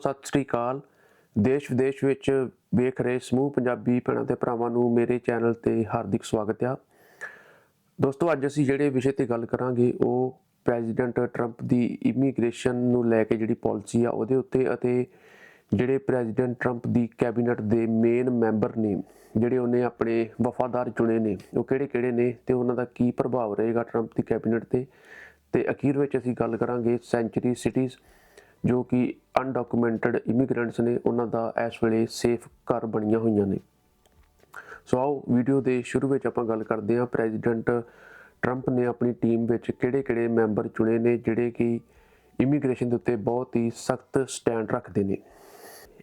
ਸਤਿ ਸ੍ਰੀ ਅਕਾਲ। ਦੇਸ਼ ਵਿਦੇਸ਼ ਵਿੱਚ ਵੇਖ ਰਹੇ ਸਮੂਹ ਪੰਜਾਬੀ ਭੈਣਾਂ ਤੇ ਭਰਾਵਾਂ ਨੂੰ ਮੇਰੇ ਚੈਨਲ ਤੇ ਹਾਰਦਿਕ ਸਵਾਗਤ ਆ। ਦੋਸਤੋ, ਅੱਜ ਅਸੀਂ ਜਿਹੜੇ ਵਿਸ਼ੇ ਤੇ ਗੱਲ ਕਰਾਂਗੇ, ਉਹ ਪ੍ਰੈਜ਼ੀਡੈਂਟ ਟਰੰਪ ਦੀ ਇਮੀਗ੍ਰੇਸ਼ਨ ਨੂੰ ਲੈ ਕੇ ਜਿਹੜੀ ਪਾਲਿਸੀ ਆ ਉਹਦੇ ਉੱਤੇ ਅਤੇ ਜਿਹੜੇ ਪ੍ਰੈਜ਼ੀਡੈਂਟ ਟਰੰਪ ਦੀ ਕੈਬਨਿਟ ਦੇ ਮੇਨ ਮੈਂਬਰ ਨੇ, ਜਿਹੜੇ ਉਹਨੇ ਆਪਣੇ ਵਫਾਦਾਰ ਚੁਣੇ ਨੇ, ਉਹ ਕਿਹੜੇ-ਕਿਹੜੇ ਨੇ ਤੇ ਉਹਨਾਂ ਦਾ ਕੀ ਪ੍ਰਭਾਵ ਰਹੇਗਾ ਟਰੰਪ ਦੀ ਕੈਬਨਿਟ ਤੇ? ਤੇ ਅਖੀਰ ਵਿੱਚ ਅਸੀਂ ਗੱਲ ਕਰਾਂਗੇ ਸੈਂਚਰੀ ਸਿਟੀਜ਼ ਜੋ ਕਿ ਅਨਡਾਕੂਮੈਂਟਡ ਇਮੀਗ੍ਰੈਂਟਸ ਨੇ, ਉਹਨਾਂ ਦਾ ਇਸ ਵੇਲੇ ਸੇਫ ਘਰ ਬਣੀਆਂ ਹੋਈਆਂ ਨੇ। ਸੋ ਆਓ ਵੀਡੀਓ ਦੇ ਸ਼ੁਰੂ ਵਿੱਚ ਆਪਾਂ ਗੱਲ ਕਰਦੇ ਹਾਂ ਪ੍ਰੈਜ਼ੀਡੈਂਟ ਟਰੰਪ ਨੇ ਆਪਣੀ ਟੀਮ ਵਿੱਚ ਕਿਹੜੇ-ਕਿਹੜੇ ਮੈਂਬਰ ਚੁਣੇ ਨੇ, ਜਿਹੜੇ ਕਿ ਇਮੀਗ੍ਰੇਸ਼ਨ ਦੇ ਉੱਤੇ ਬਹੁਤ ਹੀ ਸਖਤ ਸਟੈਂਡ ਰੱਖਦੇ ਨੇ।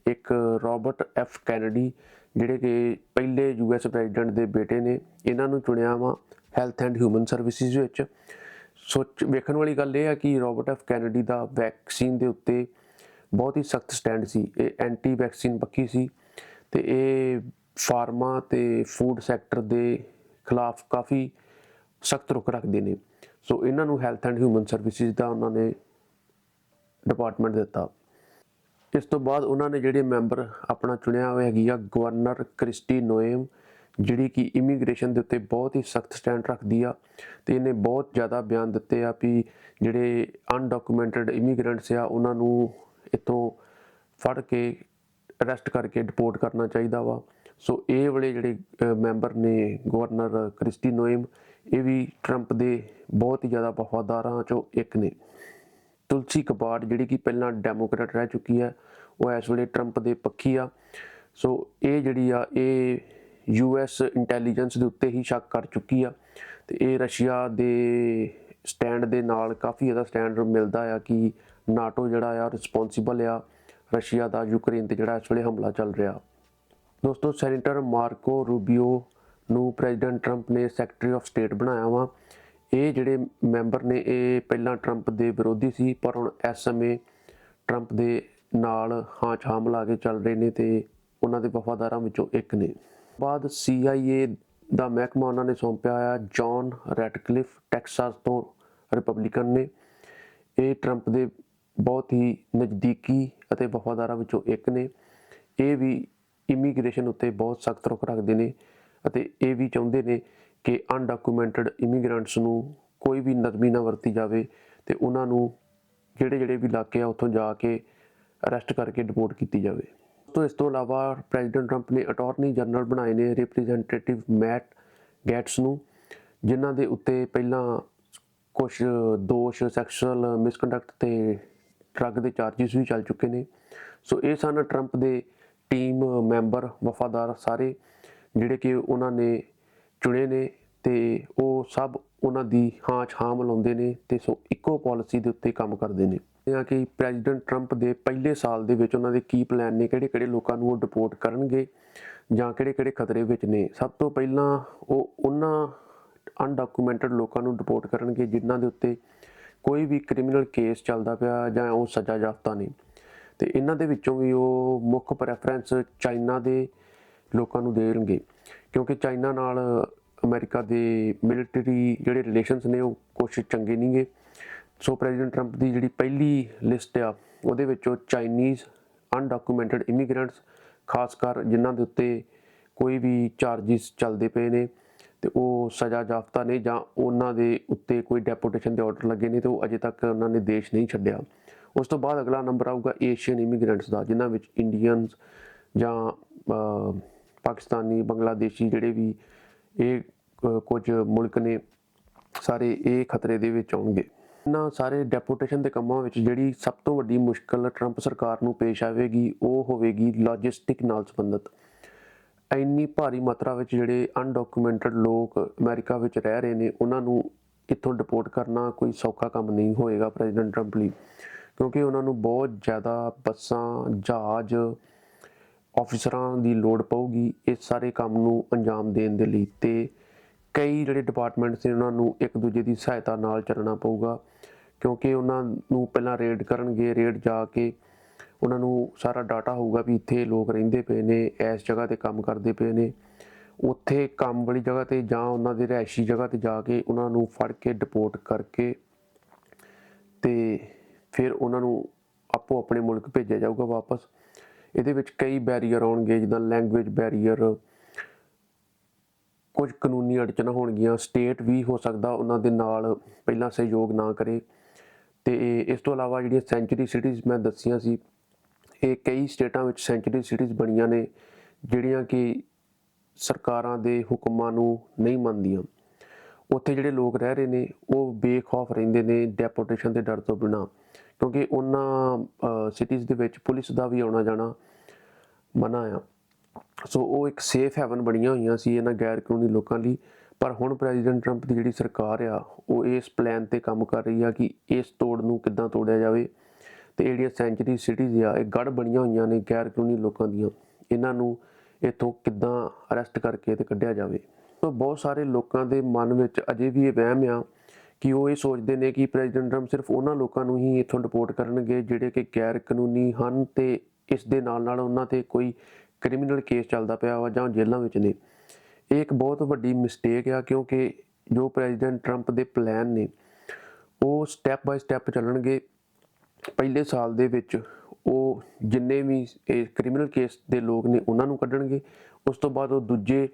ਇੱਕ ਰਾਬਰਟ ਐਫ ਕੈਨੇਡੀ, ਜਿਹੜੇ ਕਿ ਪਹਿਲੇ ਯੂਐਸ ਪ੍ਰੈਜ਼ੀਡੈਂਟ ਦੇ ਬੇਟੇ ਨੇ, ਇਹਨਾਂ ਨੂੰ ਚੁਣਿਆ ਵਾ ਹੈਲਥ ਐਂਡ ਹਿਊਮਨ ਸਰਵਿਸਿਜ਼ ਵਿੱਚ। ਸੋਚ ਵੇਖਣ ਵਾਲੀ ਗੱਲ ਇਹ ਹੈ ਕਿ ਰੋਬਰਟ ਐਫ ਕੈਨੇਡੀ ਦਾ ਵੈਕਸੀਨ ਦੇ ਉੱਤੇ ਬਹੁਤ ਹੀ ਸਖਤ ਸਟੈਂਡ ਸੀ। ਇਹ ਐਂਟੀ ਵੈਕਸੀਨ ਪੱਕੀ ਸੀ ਤੇ ਇਹ ਫਾਰਮਾ ਤੇ ਫੂਡ ਸੈਕਟਰ ਦੇ ਖਿਲਾਫ ਕਾਫੀ ਸਖਤ ਰੁਖ ਰੱਖਦੇ ਨੇ। ਸੋ ਇਹਨਾਂ ਨੂੰ ਹੈਲਥ ਐਂਡ ਹਿਊਮਨ ਸਰਵਿਸਿਜ਼ ਦਾ ਉਹਨਾਂ ਨੇ ਡਿਪਾਰਟਮੈਂਟ ਦਿੱਤਾ। ਇਸ ਤੋਂ ਬਾਅਦ ਉਹਨਾਂ ਨੇ ਜਿਹੜੇ ਮੈਂਬਰ ਆਪਣਾ ਚੁਣਿਆ ਹੋਇਆ ਹੈਗੀ ਆ, ਗਵਰਨਰ ਕ੍ਰਿਸਟੀ ਨੋਏਮ ਜਿਹੜੀ ਕਿ ਇਮੀਗ੍ਰੇਸ਼ਨ ਦੇ ਉੱਤੇ ਬਹੁਤ ਹੀ ਸਖਤ ਸਟੈਂਡ ਰੱਖਦੀ ਆ ਤੇ ਇਹਨੇ ਬਹੁਤ ਜ਼ਿਆਦਾ ਬਿਆਨ ਦਿੱਤੇ ਆ ਵੀ ਜਿਹੜੇ ਅਨਡਾਕੂਮੈਂਟਡ ਇਮੀਗ੍ਰੈਂਟਸ ਆ, ਉਹਨਾਂ ਨੂੰ ਇੱਥੋਂ ਫੜ ਕੇ ਅਰੈਸਟ ਕਰਕੇ ਡਿਪੋਰਟ ਕਰਨਾ ਚਾਹੀਦਾ ਵਾ। ਸੋ ਇਹ ਵਾਲੇ ਜਿਹੜੇ ਮੈਂਬਰ ਨੇ ਗਵਰਨਰ ਕ੍ਰਿਸਟੀ ਨੋਇਮ, ਇਹ ਵੀ ਟਰੰਪ ਦੇ ਬਹੁਤ ਹੀ ਜ਼ਿਆਦਾ ਵਫਾਦਾਰਾਂ ਚੋਂ ਇੱਕ ਨੇ। ਤੁਲਸੀ ਕਬਾੜ ਜਿਹੜੀ ਕਿ ਪਹਿਲਾਂ ਡੈਮੋਕ੍ਰੈਟ ਰਹਿ ਚੁੱਕੀ ਹੈ, ਉਹ ਇਸ ਵੇਲੇ ਟਰੰਪ ਦੇ ਪੱਖੀ ਆ। ਸੋ ਇਹ ਜਿਹੜੀ ਆ, ਇਹ ਯੂਐਸ ਇੰਟੈਲੀਜੈਂਸ ਦੇ ਉੱਤੇ ਹੀ ਸ਼ੱਕ ਕਰ ਚੁੱਕੀ ਆ ਤੇ ਇਹ ਰਸ਼ੀਆ ਦੇ ਸਟੈਂਡ ਦੇ ਨਾਲ ਕਾਫੀ ਜ਼ਿਆਦਾ ਸਟੈਂਡ ਮਿਲਦਾ ਆ ਕਿ ਨਾਟੋ ਜਿਹੜਾ ਆ ਰਿਸਪੌਂਸਿਬਲ ਆ ਰਸ਼ੀਆ ਦਾ ਯੂਕਰੇਨ ਤੇ ਜਿਹੜਾ ਇਸ ਵੇਲੇ ਹਮਲਾ ਚੱਲ ਰਿਹਾ। ਦੋਸਤੋ ਸੈਨੇਟਰ ਮਾਰਕੋ ਰੂਬੀਓ ਨੂੰ ਪ੍ਰੈਜ਼ੀਡੈਂਟ ਟਰੰਪ ਨੇ ਸੈਕਟਰੀ ਆਫ ਸਟੇਟ ਬਣਾਇਆ ਵਾ। ਇਹ ਜਿਹੜੇ ਮੈਂਬਰ ਨੇ, ਇਹ ਪਹਿਲਾਂ ਟਰੰਪ ਦੇ ਵਿਰੋਧੀ ਸੀ, ਪਰ ਹੁਣ ਇਸ ਸਮੇਂ ਟਰੰਪ ਦੇ ਨਾਲ ਹਾਂ ਛਾਂ ਮਿਲਾ ਕੇ ਚੱਲ ਰਹੇ ਨੇ ਤੇ ਉਹਨਾਂ ਦੇ ਵਫਾਦਾਰਾਂ ਵਿੱਚੋਂ ਇੱਕ ਨੇ। ਬਾਅਦ CIA ਦਾ ਮਹਿਕਮਾ ਉਹਨਾਂ ਨੇ ਸੌਂਪਿਆ ਆ। ਜੌਨ ਰੈਟਕਲਿਫ ਟੈਕਸਾਸ ਤੋਂ ਰਿਪਬਲਿਕਨ ਨੇ। ਇਹ ਟਰੰਪ ਦੇ ਬਹੁਤ ਹੀ ਨਜ਼ਦੀਕੀ ਅਤੇ ਵਫਾਦਾਰਾਂ ਵਿੱਚੋਂ ਇੱਕ ਨੇ। ਇਹ ਵੀ ਇਮੀਗ੍ਰੇਸ਼ਨ ਉੱਤੇ ਬਹੁਤ ਸਖਤ ਰੁਖ ਰੱਖਦੇ ਨੇ ਅਤੇ ਇਹ ਵੀ ਚਾਹੁੰਦੇ ਨੇ ਕਿ ਅਨਡਾਕੂਮੈਂਟਡ ਇਮੀਗ੍ਰੈਂਟਸ ਨੂੰ ਕੋਈ ਵੀ ਨਰਮੀ ਨਾ ਵਰਤੀ ਜਾਵੇ ਤੇ ਉਹਨਾਂ ਨੂੰ ਜਿਹੜੇ ਜਿਹੜੇ ਵੀ ਇਲਾਕੇ ਆ ਉੱਥੋਂ ਜਾ ਕੇ ਅਰੈਸਟ ਕਰਕੇ ਡਿਪੋਰਟ ਕੀਤੀ ਜਾਵੇ। ਤੋਂ ਇਸ ਤੋਂ ਇਲਾਵਾ ਪ੍ਰੈਜ਼ੀਡੈਂਟ ਟਰੰਪ ਨੇ ਅਟਾਰਨੀ ਜਨਰਲ ਬਣਾਏ ਨੇ ਰਿਪਰੈਜ਼ੈਂਟੇਟਿਵ ਮੈਟ ਗੈਟਸ ਨੂੰ, ਜਿਨ੍ਹਾਂ ਦੇ ਉੱਤੇ ਪਹਿਲਾਂ ਕੁਝ ਦੋਸ਼ ਸੈਕਸ਼ੂਅਲ ਮਿਸਕੰਡਕਟ ਤੇ ਡਰੱਗ ਦੇ ਚਾਰजेस ਵੀ ਚੱਲ ਚੁੱਕੇ ਨੇ। ਸੋ ਇਹ ਸਨ ਟਰੰਪ ਦੇ ਟੀਮ ਮੈਂਬਰ ਵਫਾਦਾਰ ਸਾਰੇ, ਜਿਹੜੇ ਕਿ ਉਹਨਾਂ ਨੇ ਚੁਣੇ ਨੇ ਤੇ ਉਹ ਸਭ ਉਹਨਾਂ ਦੀ ਹਾਂ ਛਾਂ ਮਿਲਾਉਂਦੇ ਨੇ ਤੇ ਸੋ ਇੱਕੋ ਪਾਲਿਸੀ ਦੇ ਉੱਤੇ ਕੰਮ ਕਰਦੇ ਨੇ। ਇਹ ਆ ਕਿ ਪ੍ਰੈਜ਼ੀਡੈਂਟ ਟਰੰਪ ਦੇ ਪਹਿਲੇ ਸਾਲ ਦੇ ਵਿੱਚ ਉਹਨਾਂ ਦੇ ਕੀ ਪਲਾਨ ਨੇ ਕਿਹੜੇ ਕਿਹੜੇ ਲੋਕਾਂ ਨੂੰ ਉਹ ਡਿਪੋਰਟ ਕਰਨਗੇ ਜਾਂ ਕਿਹੜੇ ਕਿਹੜੇ ਖਤਰੇ ਵਿੱਚ ਨੇ। ਸਭ ਤੋਂ ਪਹਿਲਾਂ ਉਹ ਉਹਨਾਂ ਅਨਡਾਕੂਮੈਂਟਡ ਲੋਕਾਂ ਨੂੰ ਡਿਪੋਰਟ ਕਰਨਗੇ ਜਿਨ੍ਹਾਂ ਦੇ ਉੱਤੇ ਕੋਈ ਵੀ ਕ੍ਰਿਮੀਨਲ ਕੇਸ ਚੱਲਦਾ ਪਿਆ ਜਾਂ ਉਹ ਸਜ਼ਾ ਯਾਫਤਾ ਨੇ ਤੇ ਇਹਨਾਂ ਦੇ ਵਿੱਚੋਂ ਵੀ ਉਹ ਮੁੱਖ ਪ੍ਰੈਫਰੈਂਸ ਚਾਈਨਾ ਦੇ ਲੋਕਾਂ ਨੂੰ ਦੇਣਗੇ। ਕਿਉਂਕਿ ਚਾਈਨਾ ਨਾਲ ਅਮਰੀਕਾ ਦੇ ਮਿਲਟਰੀ ਜਿਹੜੇ ਰਿਲੇਸ਼ਨਸ ਨੇ ਉਹ ਕੁਝ ਚੰਗੇ ਨਹੀਂਗੇ ਸੋ ਪ੍ਰੈਜ਼ੀਡੈਂਟ ਟਰੰਪ ਦੀ ਜਿਹੜੀ ਪਹਿਲੀ ਲਿਸਟ ਆ, ਉਹਦੇ ਵਿੱਚ ਉਹ ਚਾਈਨੀਜ਼ ਅਨਡਾਕੂਮੈਂਟਡ ਇਮੀਗ੍ਰੈਂਟਸ ਖਾਸ ਕਰ ਜਿਨ੍ਹਾਂ ਦੇ ਉੱਤੇ ਕੋਈ ਵੀ ਚਾਰजेस ਚੱਲਦੇ ਪਏ ਨੇ, ਤੇ ਉਹ ਸਜ਼ਾ ਜਾਫਤਾ ਨੇ ਜਾਂ ਉਹਨਾਂ ਦੇ ਉੱਤੇ ਕੋਈ ਡੈਪੋਟੇਸ਼ਨ ਦੇ ਆਰਡਰ ਲੱਗੇ ਨੇ, ਤੇ ਉਹ ਅਜੇ ਤੱਕ ਉਹਨਾਂ ਨੇ ਦੇਸ਼ ਨਹੀਂ ਛੱਡਿਆ। ਉਸ ਤੋਂ ਬਾਅਦ ਅਗਲਾ ਨੰਬਰ ਆਊਗਾ ਏਸ਼ੀਅਨ ਇਮੀਗ੍ਰੈਂਟਸ ਦਾ, ਜਿਨ੍ਹਾਂ ਵਿੱਚ ਇੰਡੀਅਨਸ ਜਾਂ ਪਾਕਿਸਤਾਨੀ, ਬੰਗਲਾਦੇਸ਼ੀ ਜਿਹੜੇ ਵੀ ਇਹ ਕੁਝ ਮੁਲਕ ਨੇ ਸਾਰੇ ਇਹ ਖਤਰੇ ਦੇ ਵਿੱਚ ਆਉਣਗੇ। ਇਹਨਾਂ ਸਾਰੇ ਡੈਪੂਟੇਸ਼ਨ ਦੇ ਕੰਮਾਂ ਵਿੱਚ ਜਿਹੜੀ ਸਭ ਤੋਂ ਵੱਡੀ ਮੁਸ਼ਕਲ ਟਰੰਪ ਸਰਕਾਰ ਨੂੰ ਪੇਸ਼ ਆਵੇਗੀ, ਉਹ ਹੋਵੇਗੀ ਲੌਜਿਸਟਿਕ ਨਾਲ ਸੰਬੰਧਿਤ। ਇੰਨੀ ਭਾਰੀ ਮਾਤਰਾ ਵਿੱਚ ਜਿਹੜੇ ਅਨਡਾਕੂਮੈਂਟਡ ਲੋਕ ਅਮਰੀਕਾ ਵਿੱਚ ਰਹਿ ਰਹੇ ਨੇ, ਉਹਨਾਂ ਨੂੰ ਇੱਥੋਂ ਡਿਪੋਰਟ ਕਰਨਾ ਕੋਈ ਸੌਖਾ ਕੰਮ ਨਹੀਂ ਹੋਏਗਾ ਪ੍ਰੈਜ਼ੀਡੈਂਟ ਟਰੰਪ ਲਈ। ਕਿਉਂਕਿ ਉਹਨਾਂ ਨੂੰ ਬਹੁਤ ਜ਼ਿਆਦਾ ਬੱਸਾਂ, ਜਹਾਜ਼ ਆਫੀਸਰਾਂ ਦੀ ਲੋੜ ਪਊਗੀ ਇਸ ਸਾਰੇ ਕੰਮ ਨੂੰ ਅੰਜਾਮ ਦੇਣ ਦੇ ਲਈ ਤੇ ਕਈ ਜਿਹੜੇ ਡਿਪਾਰਟਮੈਂਟਸ ਨੇ ਉਹਨਾਂ ਨੂੰ ਇੱਕ ਦੂਜੇ ਦੀ ਸਹਾਇਤਾ ਨਾਲ ਚੱਲਣਾ ਪਊਗਾ, ਕਿਉਂਕਿ ਉਹਨਾਂ ਨੂੰ ਪਹਿਲਾਂ ਰੇਡ ਕਰਨਗੇ ਰੇਡ ਜਾ ਕੇ ਉਹਨਾਂ ਨੂੰ ਸਾਰਾ ਡਾਟਾ ਹੋਊਗਾ ਵੀ ਇੱਥੇ ਲੋਕ ਰਹਿੰਦੇ ਪਏ ਨੇ, ਇਸ ਜਗ੍ਹਾ ਤੇ ਕੰਮ ਕਰਦੇ ਪਏ ਨੇ। ਉੱਥੇ ਕੰਮ ਵਾਲੀ ਜਗ੍ਹਾ ਤੇ ਜਾਂ ਉਹਨਾਂ ਦੇ ਰਿਹਾਇਸ਼ੀ ਜਗ੍ਹਾ ਤੇ ਜਾ ਕੇ ਉਹਨਾਂ ਨੂੰ ਫੜ ਕੇ ਡਿਪੋਰਟ ਕਰਕੇ ਤੇ ਫਿਰ ਉਹਨਾਂ ਨੂੰ ਆਪੋ ਆਪਣੇ ਮੁਲਕ ਭੇਜਿਆ ਜਾਊਗਾ ਵਾਪਸ। ਇਹਦੇ ਵਿੱਚ ਕਈ ਬੈਰੀਅਰ ਆਉਣਗੇ, ਜਿੱਦਾਂ ਲੈਂਗੁਏਜ ਬੈਰੀਅਰ ਕੁਝ ਕਾਨੂੰਨੀ ਅੜਚਨਾਂ ਹੋਣਗੀਆਂ ਸਟੇਟ ਵੀ ਹੋ ਸਕਦਾ ਉਹਨਾਂ ਦੇ ਨਾਲ ਪਹਿਲਾਂ ਸਹਿਯੋਗ ਨਾ ਕਰੇ। ਤੇ ਇਸ ਤੋਂ ਇਲਾਵਾ ਜਿਹੜੀਆਂ ਸੈਂਚਰੀ ਸਿਟੀਜ਼ ਮੈਂ ਦੱਸੀਆਂ ਸੀ, ਇਹ ਕਈ ਸਟੇਟਾਂ ਵਿੱਚ ਸੈਂਚਰੀ ਸਿਟੀਜ਼ ਬਣੀਆਂ ਨੇ, ਜਿਹੜੀਆਂ ਕਿ ਸਰਕਾਰਾਂ ਦੇ ਹੁਕਮਾਂ ਨੂੰ ਨਹੀਂ ਮੰਨਦੀਆਂ। ਉੱਥੇ ਜਿਹੜੇ ਲੋਕ ਰਹਿ ਰਹੇ ਨੇ, ਉਹ ਬੇਖੌਫ ਰਹਿੰਦੇ ਨੇ ਡੈਪੋਟੇਸ਼ਨ ਦੇ ਡਰ ਤੋਂ ਬਿਨਾਂ, ਕਿਉਂਕਿ ਉਹਨਾਂ ਸਿਟੀਜ਼ ਦੇ ਵਿੱਚ ਪੁਲਿਸ ਦਾ ਵੀ ਆਉਣਾ ਜਾਣਾ ਮਨਾ ਆ। ਸੋ ਉਹ ਇੱਕ ਸੇਫ ਹੈਵਨ ਬਣੀਆਂ ਹੋਈਆਂ ਸੀ ਇਹਨਾਂ ਗੈਰ ਕਾਨੂੰਨੀ ਲੋਕਾਂ ਲਈ, ਪਰ ਹੁਣ ਪ੍ਰੈਜ਼ੀਡੈਂਟ ਟਰੰਪ ਦੀ ਜਿਹੜੀ ਸਰਕਾਰ ਆ, ਉਹ ਇਸ ਪਲਾਨ ਤੇ ਕੰਮ ਕਰ ਰਹੀ ਆ ਕਿ ਇਸ ਤੋੜ ਨੂੰ ਕਿੱਦਾਂ ਤੋੜਿਆ ਜਾਵੇ। ਤੇ ਜਿਹੜੀਆਂ ਸੈਂਚਰੀ ਸਿਟੀਜ਼ ਆ, ਇਹ ਗੜ ਬਣੀਆਂ ਹੋਈਆਂ ਨੇ ਗੈਰ ਕਾਨੂੰਨੀ ਲੋਕਾਂ ਦੀਆਂ। ਇਹਨਾਂ ਨੂੰ ਇੱਥੋਂ ਕਿੱਦਾਂ ਅਰੈਸਟ ਕਰਕੇ ਤੇ ਕੱਢਿਆ ਜਾਵੇ। ਸੋ ਬਹੁਤ ਸਾਰੇ ਲੋਕਾਂ ਦੇ ਮਨ ਵਿੱਚ ਅਜੇ ਵੀ ਇਹ ਵਹਿਮ ਆ ਕਿ ਉਹ ਇਹ ਸੋਚਦੇ ਨੇ ਕਿ ਪ੍ਰੈਜ਼ੀਡੈਂਟ ਟਰੰਪ ਸਿਰਫ ਉਹਨਾਂ ਲੋਕਾਂ ਨੂੰ ਹੀ ਇੱਥੋਂ ਡਿਪੋਰਟ ਕਰਨਗੇ ਜਿਹੜੇ ਕਿ ਗੈਰ ਕਾਨੂੰਨੀ ਹਨ ਤੇ ਇਸ ਦੇ ਨਾਲ ਨਾਲ ਉਹਨਾਂ ਤੇ ਕੋਈ ਕ੍ਰਿਮੀਨਲ ਕੇਸ ਚੱਲਦਾ ਪਿਆ ਵਾ ਜਾਂ ਜੇਲ੍ਹਾਂ ਵਿੱਚ ਨੇ। ਇਹ ਇੱਕ ਬਹੁਤ ਵੱਡੀ ਮਿਸਟੇਕ ਆ ਕਿਉਂਕਿ ਜੋ ਪ੍ਰੈਜ਼ੀਡੈਂਟ ਟਰੰਪ ਦੇ ਪਲਾਨ ਨੇ, ਉਹ ਸਟੈਪ ਬਾਈ ਸਟੈਪ ਚੱਲਣਗੇ। ਪਹਿਲੇ ਸਾਲ ਦੇ ਵਿੱਚ ਉਹ ਜਿੰਨੇ ਵੀ ਇਹ ਕ੍ਰਿਮੀਨਲ ਕੇਸ ਦੇ ਲੋਕ ਨੇ ਉਹਨਾਂ ਨੂੰ ਕੱਢਣਗੇ, ਉਸ ਤੋਂ ਬਾਅਦ ਉਹ ਦੂਜੇ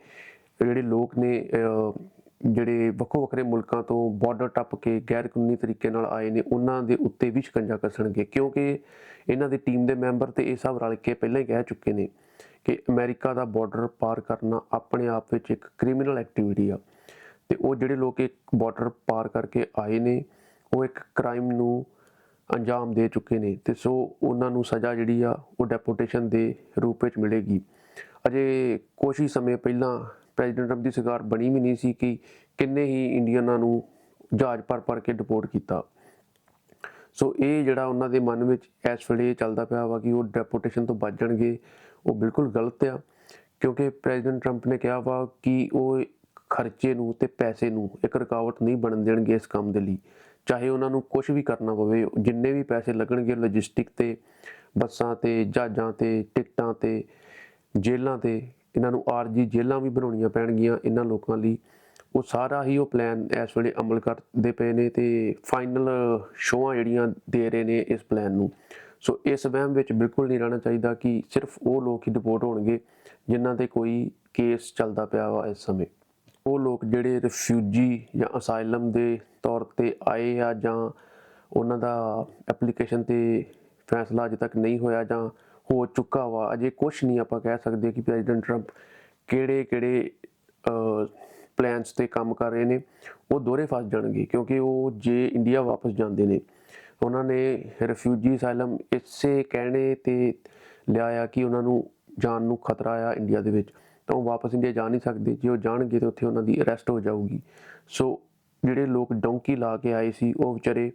ਜਿਹੜੇ ਲੋਕ ਨੇ ਜਿਹੜੇ ਵੱਖੋ ਵੱਖਰੇ ਮੁਲਕਾਂ ਤੋਂ ਬਾਰਡਰ ਟੱਪ ਕੇ ਗੈਰ ਕਾਨੂੰਨੀ ਤਰੀਕੇ ਨਾਲ ਆਏ ਨੇ, ਉਹਨਾਂ ਦੇ ਉੱਤੇ ਵੀ ਸ਼ਿਕੰਜਾ ਕੱਸਣਗੇ। ਕਿਉਂਕਿ ਇਹਨਾਂ ਦੀ ਟੀਮ ਦੇ ਮੈਂਬਰ ਤੇ ਇਹ ਸਭ ਰਲ ਕੇ ਪਹਿਲਾਂ ਹੀ ਕਹਿ ਚੁੱਕੇ ਨੇ ਕਿ ਅਮਰੀਕਾ ਦਾ ਬਾਰਡਰ ਪਾਰ ਕਰਨਾ ਆਪਣੇ ਆਪ ਵਿੱਚ ਇੱਕ ਕ੍ਰਿਮੀਨਲ ਐਕਟੀਵਿਟੀ ਆ। ਤੇ ਉਹ ਜਿਹੜੇ ਲੋਕ ਇੱਕ ਬਾਰਡਰ ਪਾਰ ਕਰਕੇ ਆਏ ਨੇ, ਉਹ ਇੱਕ ਕ੍ਰਾਈਮ ਨੂੰ ਅੰਜਾਮ ਦੇ ਚੁੱਕੇ ਨੇ। ਤੇ ਸੋ ਉਹਨਾਂ ਨੂੰ ਸਜ਼ਾ ਜਿਹੜੀ ਆ, ਉਹ ਡੈਪੋਟੇਸ਼ਨ ਦੇ ਰੂਪ ਵਿੱਚ ਮਿਲੇਗੀ। ਅਜੇ ਕੁਛ ਹੀ ਸਮੇਂ ਪਹਿਲਾਂ ਪ੍ਰੈਜ਼ੀਡੈਂਟ ਟਰੰਪ ਦੀ ਸਰਕਾਰ ਬਣੀ ਵੀ ਨਹੀਂ ਸੀ ਕਿ ਕਿੰਨੇ ਹੀ ਇੰਡੀਅਨਾਂ ਨੂੰ ਜਹਾਜ਼ ਭਰ ਭਰ ਕੇ ਡਿਪੋਰਟ ਕੀਤਾ। ਸੋ ਇਹ ਜਿਹੜਾ ਉਹਨਾਂ ਦੇ ਮਨ ਵਿੱਚ ਇਸ ਵੇਲੇ ਇਹ ਚੱਲਦਾ ਪਿਆ ਵਾ ਕਿ ਉਹ ਡੈਪੋਟੇਸ਼ਨ ਤੋਂ ਬਚ ਜਾਣਗੇ, ਉਹ ਬਿਲਕੁਲ ਗਲਤ ਆ, ਕਿਉਂਕਿ ਪ੍ਰੈਜ਼ੀਡੈਂਟ ਟਰੰਪ ਨੇ ਕਿਹਾ ਵਾ ਕਿ ਉਹ ਖਰਚੇ ਨੂੰ ਤੇ ਪੈਸੇ ਨੂੰ ਇੱਕ ਰੁਕਾਵਟ ਨਹੀਂ ਬਣਨ ਦੇਣਗੇ ਇਸ ਕੰਮ ਦੇ ਲਈ। ਚਾਹੇ ਉਹਨਾਂ ਨੂੰ ਕੁਝ ਵੀ ਕਰਨਾ ਪਵੇ, ਜਿੰਨੇ ਵੀ ਪੈਸੇ ਲੱਗਣਗੇ ਲੌਜਿਸਟਿਕ ਤੇ, ਬੱਸਾਂ ਤੇ, ਜਹਾਜ਼ਾਂ ਤੇ, ਟਿਕਟਾਂ ਤੇ ਜੇਲ੍ਹਾਂ ਤੇ ਇਹਨਾਂ ਨੂੰ ਆਰਜੀ ਜੇਲ੍ਹਾਂ ਵੀ ਬਣਾਉਣੀਆਂ ਪੈਣਗੀਆਂ ਇਹਨਾਂ ਲੋਕਾਂ ਲਈ। ਉਹ ਸਾਰਾ ਹੀ ਉਹ ਪਲਾਨ ਇਸ ਵੇਲੇ ਅਮਲ ਕਰਦੇ ਪਏ ਨੇ ਤੇ ਫਾਈਨਲ ਸ਼ੋਆਂ ਜਿਹੜੀਆਂ ਦੇ ਰਹੇ ਨੇ ਇਸ ਪਲਾਨ ਨੂੰ। ਸੋ ਇਸ ਵਹਿਮ ਵਿੱਚ ਬਿਲਕੁਲ ਨਹੀਂ ਰਹਿਣਾ ਚਾਹੀਦਾ ਕਿ ਸਿਰਫ ਉਹ ਲੋਕ ਹੀ ਡਿਪੋਰਟ ਹੋਣਗੇ ਜਿਨ੍ਹਾਂ ਤੇ ਕੋਈ ਕੇਸ ਚੱਲਦਾ ਪਿਆ ਵਾ ਇਸ ਸਮੇਂ। ਉਹ ਲੋਕ ਜਿਹੜੇ ਰਿਫਿਊਜੀ ਜਾਂ ਅਸਾਈਲਮ ਦੇ ਤੌਰ ਤੇ ਆਏ ਆ ਜਾਂ ਉਹਨਾਂ ਦਾ ਐਪਲੀਕੇਸ਼ਨ ਤੇ ਫੈਸਲਾ ਅਜੇ ਤੱਕ ਨਹੀਂ ਹੋਇਆ ਜਾਂ ਹੋ ਚੁੱਕਾ ਵਾ। ਅਜੇ ਕੁਝ ਨਹੀਂ ਆਪਾਂ ਕਹਿ ਸਕਦੇ ਕਿ ਪ੍ਰੈਜ਼ੀਡੈਂਟ ਟਰੰਪ ਕਿਹੜੇ ਕਿਹੜੇ ਪਲਾਨਸ ਤੇ ਕੰਮ ਕਰ ਰਹੇ ਨੇ। ਉਹ ਦੋਹਰੇ ਫਸ ਜਾਣਗੇ ਕਿਉਂਕਿ ਉਹ ਜੇ ਇੰਡੀਆ ਵਾਪਸ ਜਾਂਦੇ ਨੇ, ਉਹਨਾਂ ਨੇ ਰਿਫਿਊਜੀ ਅਸਾਈਲਮ ਇਸੇ ਕਹਿਣੇ ਤੇ ਲਿਆਇਆ ਕਿ ਉਹਨਾਂ ਨੂੰ ਜਾਨ ਨੂੰ ਖਤਰਾ ਆ ਇੰਡੀਆ ਦੇ ਵਿੱਚ। ਤਾਂ ਉਹ ਵਾਪਸ ਇੰਡੀਆ ਜਾ ਨਹੀਂ ਸਕਦੇ। ਜੇ ਉਹ ਜਾਣਗੇ ਤਾਂ ਉੱਥੇ ਉਹਨਾਂ ਦੀ ਅਰੈਸਟ ਹੋ ਜਾਊਗੀ। ਸੋ ਜਿਹੜੇ ਲੋਕ ਡੌਂਕੀ ਲਾ ਕੇ ਆਏ ਸੀ, ਉਹ ਵਿਚਾਰੇ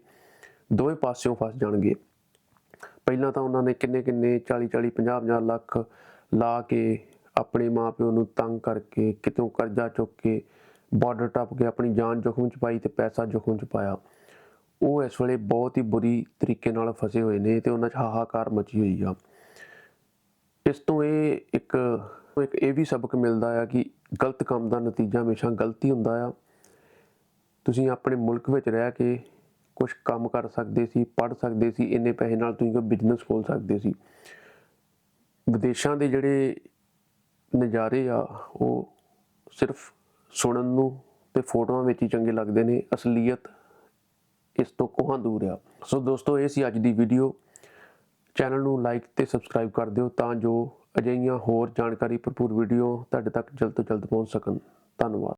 ਦੋਵੇਂ ਪਾਸਿਓਂ ਫਸ ਜਾਣਗੇ। ਪਹਿਲਾਂ ਤਾਂ ਉਹਨਾਂ ਨੇ ਕਿੰਨੇ ਕਿੰਨੇ 40 40 50 50 ਲੱਖ ਲਾ ਕੇ ਆਪਣੇ ਮਾਪਿਓ ਨੂੰ ਤੰਗ ਕਰਕੇ ਕਿਤੋਂ ਕਰਜ਼ਾ ਚੁੱਕ ਕੇ ਬਾਰਡਰ ਟੱਪ ਕੇ ਆਪਣੀ ਜਾਨ ਜੋਖਮ ਚ ਪਾਈ ਤੇ ਪੈਸਾ ਜੋਖਮ ਚ ਪਾਇਆ। ਉਹ ਇਸ ਵੇਲੇ ਬਹੁਤ ਹੀ ਬੁਰੀ ਤਰੀਕੇ ਨਾਲ ਫਸੇ ਹੋਏ ਨੇ ਤੇ ਉਹਨਾਂ 'ਚ ਹਾਹਾਕਾਰ ਮਚੀ ਹੋਈ ਆ। ਇਸ ਤੋਂ ਇਹ ਇੱਕ ਇੱਕ ਇਹ ਵੀ ਸਬਕ ਮਿਲਦਾ ਆ ਕਿ ਗਲਤ ਕੰਮ ਦਾ ਨਤੀਜਾ ਹਮੇਸ਼ਾ ਗਲਤ ਹੀ ਹੁੰਦਾ ਆ। ਤੁਸੀਂ ਆਪਣੇ ਮੁਲਕ ਵਿੱਚ ਰਹਿ ਕੇ ਕੁਝ ਕੰਮ ਕਰ ਸਕਦੇ ਸੀ ਪੜ ਸਕਦੇ ਸੀ, ਇੰਨੇ ਪੈਸੇ ਨਾਲ ਤੁਸੀਂ ਕੋਈ ਬਿਜ਼ਨਸ ਖੋਲ ਸਕਦੇ ਸੀ। ਵਿਦੇਸ਼ਾਂ ਦੇ ਜਿਹੜੇ ਨਜ਼ਾਰੇ ਆ, ਉਹ ਸਿਰਫ ਸੁਣਨ ਨੂੰ ਤੇ ਫੋਟੋਆਂ ਵਿੱਚ ਹੀ ਚੰਗੇ ਲੱਗਦੇ ਨੇ, ਅਸਲੀਅਤ ਇਸ ਤੋਂ ਕੋਹਾਂ ਦੂਰ ਆ। ਸੋ ਦੋਸਤੋ, ਇਹ ਸੀ ਅੱਜ ਦੀ ਵੀਡੀਓ ਚੈਨਲ ਨੂੰ ਲਾਈਕ ਤੇ ਸਬਸਕ੍ਰਾਈਬ ਕਰ ਦਿਓ ਤਾਂ ਜੋ ਅਜਿਹੀਆਂ ਹੋਰ ਜਾਣਕਾਰੀ ਭਰਪੂਰ ਵੀਡੀਓ ਤੁਹਾਡੇ ਤੱਕ ਜਲਦ ਤੋਂ ਜਲਦ ਪਹੁੰਚ ਸਕਣ। ਧੰਨਵਾਦ।